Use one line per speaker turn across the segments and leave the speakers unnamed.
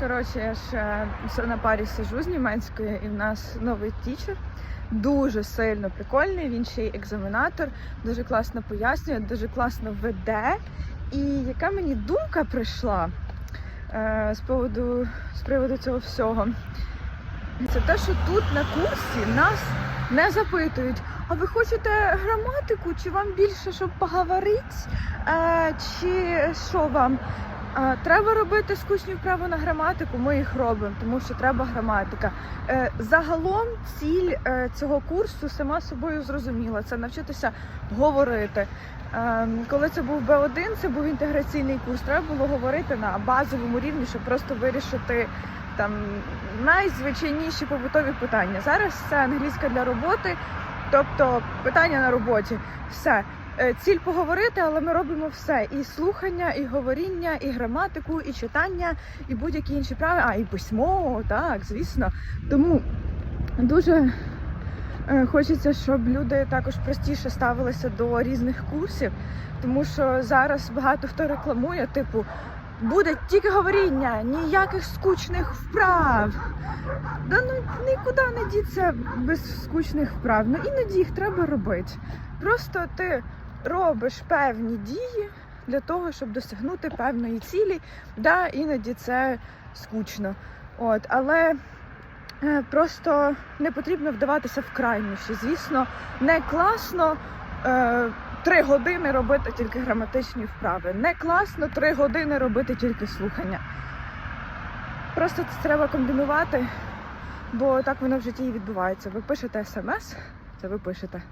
Коротше, я ж е, на парі сижу з німецької, і в нас новий тічер. Дуже сильно прикольний. Він ще й екзаменатор, дуже класно пояснює, дуже класно веде. І яка мені думка прийшла е, з поводу з приводу цього всього? Це те, що тут на курсі нас не запитують, а ви хочете граматику, чи вам більше, щоб поговорити, е, чи що вам? Треба робити скучні вправи на граматику. Ми їх робимо, тому що треба граматика. Е, загалом ціль е, цього курсу сама собою зрозуміла. Це навчитися говорити. Е, коли це був Б1, це був інтеграційний курс. Треба було говорити на базовому рівні, щоб просто вирішити там найзвичайніші побутові питання. Зараз це англійська для роботи, тобто питання на роботі. Все. Е, Ціль поговорити, але ми робимо все: і слухання, і говоріння, і граматику, і читання, і будь-які інші прави, а і письмо, так, звісно. Тому дуже е, хочеться, щоб люди також простіше ставилися до різних курсів, тому що зараз багато хто рекламує, типу, буде тільки говоріння, ніяких скучних вправ. Да ну нікуди не діться без скучних вправ. Ну іноді їх треба робити. Просто ти робиш певні дії для того, щоб досягнути певної цілі. Да, іноді це скучно. От, але е, просто не потрібно вдаватися в крайнощі. Звісно, не класно. Е, Три години робити тільки граматичні вправи. Не класно три години робити тільки слухання. Просто це треба комбінувати, бо так воно в житті і відбувається. Ви пишете смс, це ви пишете.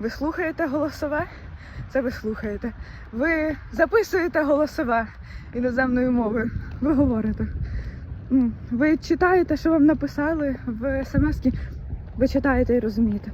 Ви слухаєте голосове, це ви слухаєте. Ви записуєте голосове іноземною мовою. Ви говорите. Ви читаєте, що вам написали в смс, ви читаєте і розумієте.